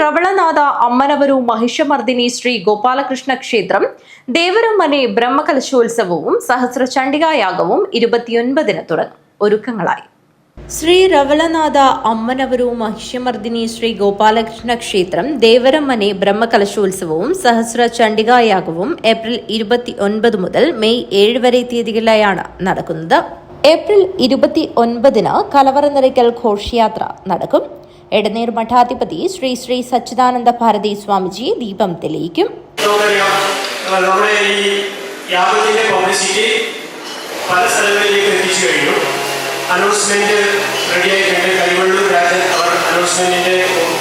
ರವಳನಾದ ಅಮ್ಮನವರು ಮಹಿಷಮರ್ದಿನಿ ശ്രീ ಗೋಪಾಲಕೃಷ್ಣ ಕ್ಷೇത്രം ദേവരമ്മനെ ബ്രഹ്മകലശോത്സവവും സഹസ്ര ചണ്ഡികായാഗവും ഇരുപത്തിയൊൻപതിന് തുടങ്ങും. ഒരുക്കങ്ങളായി. ശ്രീ രവളനാഥ അമ്മനവരു മഹിഷ്യമർദിനി ശ്രീ ഗോപാലകൃഷ്ണ ക്ഷേത്രം ദേവരമ്മനെ ബ്രഹ്മകലശോത്സവവും സഹസ്ര ചണ്ഡികായാഗവും ഏപ്രിൽ ഇരുപത്തി ഒൻപത് മുതൽ മെയ് ഏഴ് വരെ തീയതികളിലായാണ് നടക്കുന്നത്. ഏപ്രിൽ ഇരുപത്തി ഒൻപതിന് കലവറ നിറയ്ക്കൽ ഘോഷയാത്ര നടക്കും. എടനീർ മഠാധിപതി ശ്രീ ശ്രീ സച്ചിദാനന്ദ ഭാരതി സ്വാമിജി ദീപം തെളിയിക്കും. യാഗത്തിന്റെ പബ്ലിസിറ്റി പല സ്ഥലങ്ങളിലേക്ക് എത്തിച്ചു കഴിഞ്ഞു. അനൗൺസ്മെന്റ് റെഡിയായിട്ടുണ്ട് കരിവള്ളൂർ രാജൻ അവർ അനൗൺസ്മെന്റിന്റെ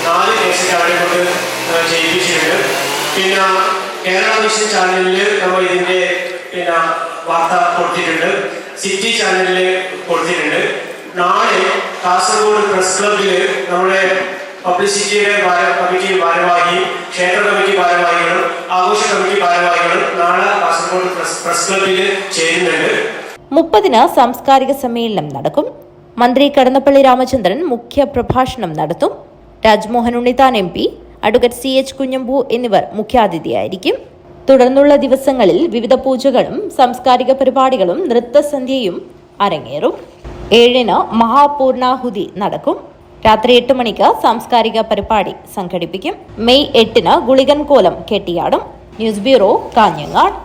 നാല് കേസൊക്കെ അവരെ കൊണ്ട് ചെയ്യിപ്പിച്ചിട്ടുണ്ട് പിന്നെ കേരള വിഷൻ ചാനലിൽ നമ്മൾ ഇതിന്റെ പിന്നെ വാർത്ത കൊടുത്തിട്ടുണ്ട്. സിറ്റി ചാനലിൽ കൊടുത്തിട്ടുണ്ട്. നാളെ കാസർഗോഡ് പ്രസ് ക്ലബിൽ നമ്മുടെ പബ്ലിസിറ്റിയുടെ കമ്മിറ്റി ഭാരവാഹിയും ക്ഷേത്ര കമ്മിറ്റി ഭാരവാഹികളും ആഘോഷ കമ്മിറ്റി ഭാരവാഹികളും നാളെ കാസർഗോഡ് പ്രസ് ക്ലബിൽ ചേരുന്നുണ്ട്. മുപ്പതിന് സാംസ്കാരിക സമ്മേളനം നടക്കും. മന്ത്രി കടന്നപ്പള്ളി രാമചന്ദ്രൻ മുഖ്യ പ്രഭാഷണം നടത്തും. Rajmohan Unnithan M P advocate C H Kunhambu എന്നിവർ മുഖ്യാതിഥിയായിരിക്കും. തുടർന്നുള്ള ദിവസങ്ങളിൽ വിവിധ പൂജകളും സാംസ്കാരിക പരിപാടികളും നൃത്തസന്ധ്യയും അരങ്ങേറും. ഏഴിന് മഹാപൂർണാഹുതി നടക്കും. രാത്രി എട്ട് മണിക്ക് സാംസ്കാരിക പരിപാടി സംഘടിപ്പിക്കും. മെയ് എട്ടിന് ഗുളികൻ കോലം കെട്ടിയാടും. News bureau Kanhangad.